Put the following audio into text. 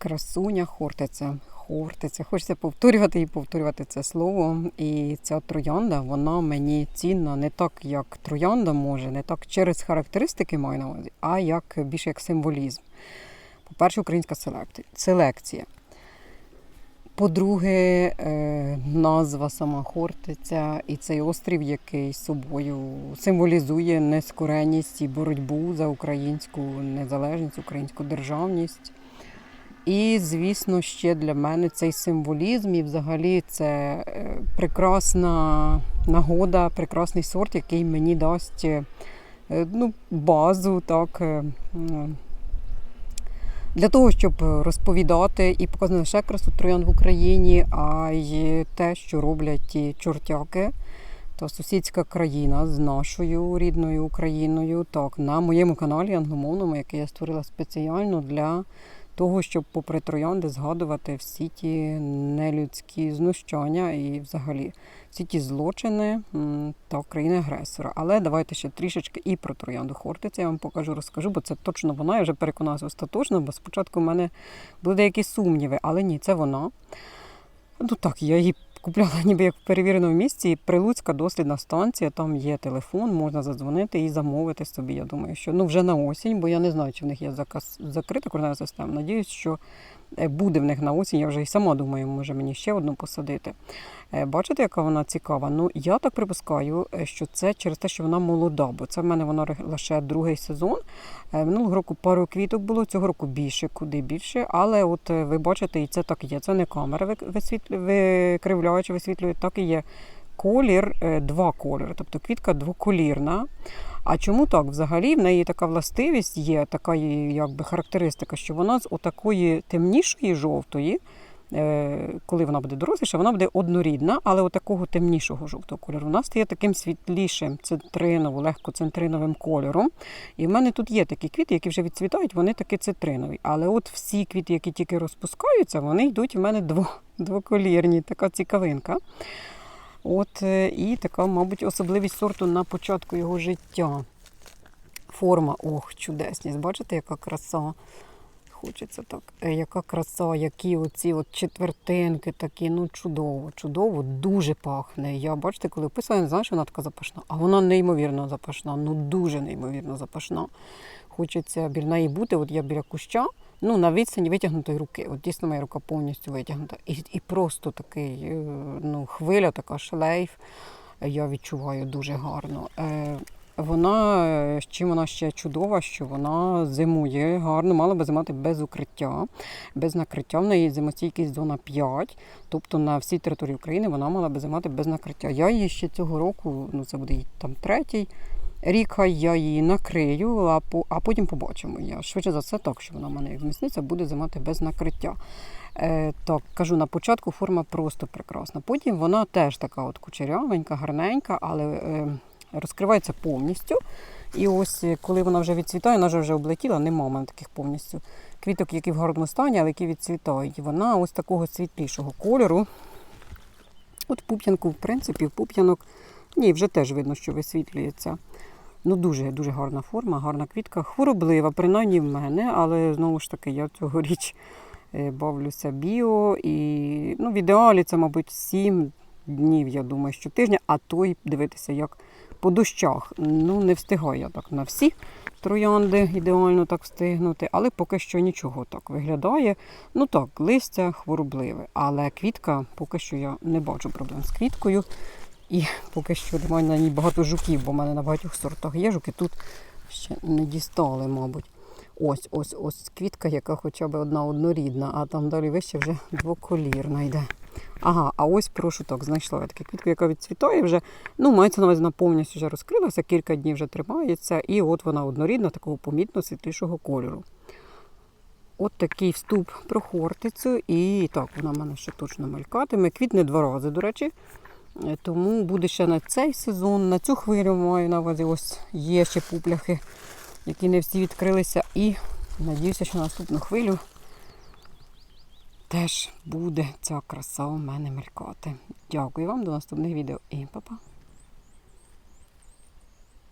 красуня Хортиця. Хортиця. Хочеться повторювати і повторювати це слово. І ця троянда, вона мені цінна не так, як троянда може, не так через характеристики маю на увазі, а як більше як символізм. По-перше, українська селекція. По-друге, е, назва сама Хортиця і цей острів, який собою символізує нескореність і боротьбу за українську незалежність, українську державність. І, звісно, ще для мене цей символізм, і взагалі це е, прекрасна нагода, прекрасний сорт, який мені дасть е, ну, базу, так. е, для того, щоб розповідати і показати не лише красу троян в Україні, а й те, що роблять ті чортяки та сусідська країна з нашою рідною Україною. Так, на моєму каналі англомовному, який я створила спеціально для того, щоб, попри троянди, згадувати всі ті нелюдські знущання і взагалі всі ті злочини та країни-агресора. Але давайте ще трішечки і про троянду Хортиця я вам покажу, розкажу, бо це точно вона. Я вже переконалася остаточно, бо спочатку в мене були деякі сумніви, але ні, це вона. Ну так, я її купляла ніби як в перевіреному місці. Прилуцька дослідна станція, там є телефон, можна задзвонити і замовити собі. Я думаю, що ну вже на осінь, бо я не знаю, чи в них є заказ закрита коренева система. Надіюсь, що буде в них на осінь. Я вже і сама думаю, може мені ще одну посадити. Е, Бачите, яка вона цікава? Ну я так припускаю, е, що це через те, що вона молода, бо це в мене вона лише другий сезон. Е, Минулого року пару квіток було, цього року більше, куди більше. Але от е, ви бачите, і це так є. Це не камера вик- висвітлю- викривляє висвітлює, так і є. Колір, е, два кольори, тобто квітка двоколірна. А чому так? Взагалі в неї така властивість є, така якби характеристика, що вона з отакої темнішої жовтої, е, коли вона буде доросліша, вона буде однорідна, але отакого темнішого жовтого кольору. Вона стає таким світлішим, цитриново, легко цитриновим кольором. І в мене тут є такі квіти, які вже відцвітають, вони такі цитринові. Але от всі квіти, які тільки розпускаються, вони йдуть в мене дво, двоколірні, така цікавинка. От е, і така, мабуть, особливість сорту на початку його життя. Форма, ох, чудесність. Бачите, яка краса. Хочеться так. Е, Яка краса, які оці от четвертинки такі, ну чудово, чудово, дуже пахне. Я бачите, коли описувала, не знаю, що вона така запашна, а вона неймовірно запашна, ну дуже неймовірно запашна. Хочеться біля неї бути. От я біля куща, ну на відстані витягнутої руки. От дійсно моя рука повністю витягнута. І, і просто такий, е, ну, хвиля, така шлейф. Я відчуваю дуже гарно. Е, вона е, чим вона ще чудова, що вона зимує гарно, мала би зимати без укриття, без накриття. В неї зимостійкість зона 5, тобто на всій території України вона мала би зимати без накриття. Я її ще цього року, ну це буде там третій рік, я її накрию, а, а потім побачимо. Я швидше за все так, що вона в мене як змісниця буде зимати без накриття. Е, так, кажу, на початку форма просто прекрасна. Потім вона теж така от кучерявенька, гарненька, але е, розкривається повністю. І ось е, коли вона вже відцвітає, вона вже облетіла, нема в мене таких повністю квіток, які в гарному стані, але які відцвітають. Вона ось такого світлішого кольору. От пуп'янку, в принципі, в пуп'янок, ні, вже теж видно, що висвітлюється. Ну, дуже дуже гарна форма, гарна квітка. Хвороблива, принаймні в мене, але знову ж таки, я цьогоріч е, бавлюся біо. І ну, в ідеалі це, мабуть, 7 днів, я думаю, щотижня, а то й дивитися, як по дощах. Ну, не встигаю я так на всі троянди ідеально так встигнути, але поки що нічого так виглядає. Ну так, листя хворобливе, але квітка поки що я не бачу проблем з квіткою. І поки що немає на ній багато жуків, бо в мене на багатьох сортах є жуки. Тут ще не дістали, мабуть. Ось, ось, ось квітка, яка хоча б одна однорідна, а там далі вище вже двоколірна йде. Ага, а ось прошу так, знайшла я таку квітку, яка відцвітає вже. Ну, мається на увазі, вона повністю вже розкрилася, кілька днів вже тримається, і от вона однорідна, такого помітно світлішого кольору. От такий вступ про хортицю. І так, вона в мене ще точно мелькатиме. Квітне два рази, до речі. Е, Тому буде ще на цей сезон, на цю хвилю маю на увазі. Ось є ще пупляхи, які не всі відкрилися. І надіюся, що на наступну хвилю теж буде ця краса у мене мелькати. Дякую вам, до наступних відео і па-па!